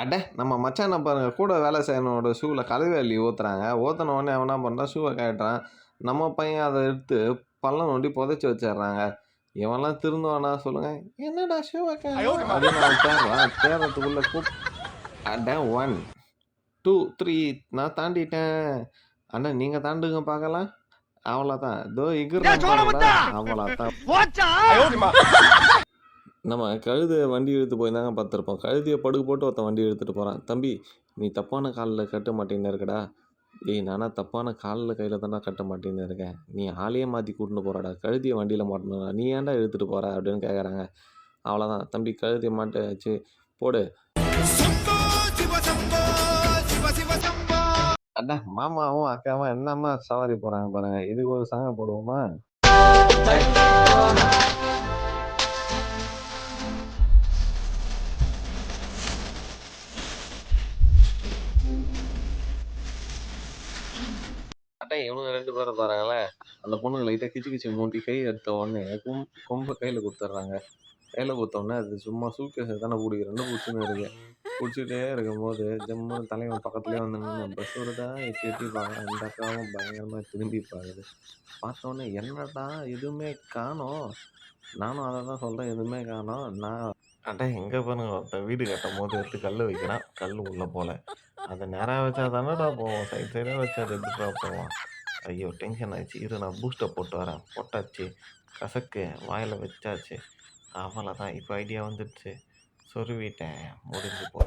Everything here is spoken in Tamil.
அட நம்ம மச்சானை பாருங்க கூட வேலை செய்யறவனோட ஷூவில் அள்ளி ஊற்றுறாங்க ஊற்றின உடனே அவன் என்ன பண்ணுறான் ஷூவை கட்டுறான் நம்ம பையன் அதை எடுத்து பள்ளம் நோண்டி புதைச்சி வச்சிடுறாங்க. இவன்லாம் திருந்துவானா சொல்லுங்க? என்னடா ஷூவை தேடுறான். தேடுறதுக்குள்ள கூப் அட ஒன் டூ த்ரீ நான் தாண்டிட்டேன். அண்ணா நீங்கள் தாண்டுங்க பார்க்கலாம். அவ்வளோதான் இதோ இகிற அவ்வளோதான் நம்ம கழுதை வண்டி எடுத்து போய் தாங்க பார்த்துருப்போம். கழுதியை படுக்கு போட்டு ஒருத்தன் வண்டி எடுத்துகிட்டு போகிறான் தம்பி நீ தப்பான காலில் கட்ட மாட்டேன்னு இருக்கடா டேய் நானா தப்பான காலில் கையில் தானே கட்ட மாட்டேன்னு இருக்கேன் நீ ஆளையே மாற்றி கூட்டின்னு போகிறாடா கழுதியை வண்டியில் மாட்டணும்டா. நீ ஏன்டா எடுத்துகிட்டு போகிற அப்படின்னு கேட்குறாங்க அவ்வளோதான் தம்பி கழுதியை மாட்ட வச்சு போடு அண்ணா மாமாவும் அக்காவும் என்னம்மா சவாரி போகிறாங்க பாருங்க. இதுக்கு ஒரு சாங்க போடுவோமா? அட்டை இவனுங்க ரெண்டு பேரும் பாருங்களே அந்த பொண்ணு லைட்டாக கிச்சு கிச்சு மூட்டி கை எடுத்த உடனே கொம் கொம்பை கையில் கொடுத்துட்றாங்க. கையில் கொடுத்தோடனே அது சும்மா சூக்கேஸை தானே பிடிக்கிறேன்னு பிடிச்சின்னு இருக்கு. பிடிச்சிட்டே இருக்கும்போது ஜம்மு தலைவன் பக்கத்துலேயே வந்து பஸ் வருதா? எட்டி எட்டி அந்த அக்காவும் பயங்கரமாக திரும்பி பாருது பார்த்தோன்னே என்னடா எதுவுமே காணோம். நானும் அதை தான் சொல்கிறேன் எதுவுமே காணோம். நான் அட்டா எங்கே பாருங்க ஒருத்தன் வீடு கட்டும் போது எடுத்து கல் வைக்கிறான். கல் உள்ளே போல. அதை நேராக வச்சா தானடா போவோம். சைட் சைடாக வச்சா அது எப்படிடா போவோம்? ஐயோ டென்ஷன் ஆயிடுச்சு. இரு நான் பூஸ்டை போட்டு வரேன். போட்டாச்சு. கசக்கு. வாயில் வச்சாச்சு. அவ்வளோதான் இப்போ ஐடியா வந்துடுச்சு. சொருவிட்டேன். முடிஞ்சு போ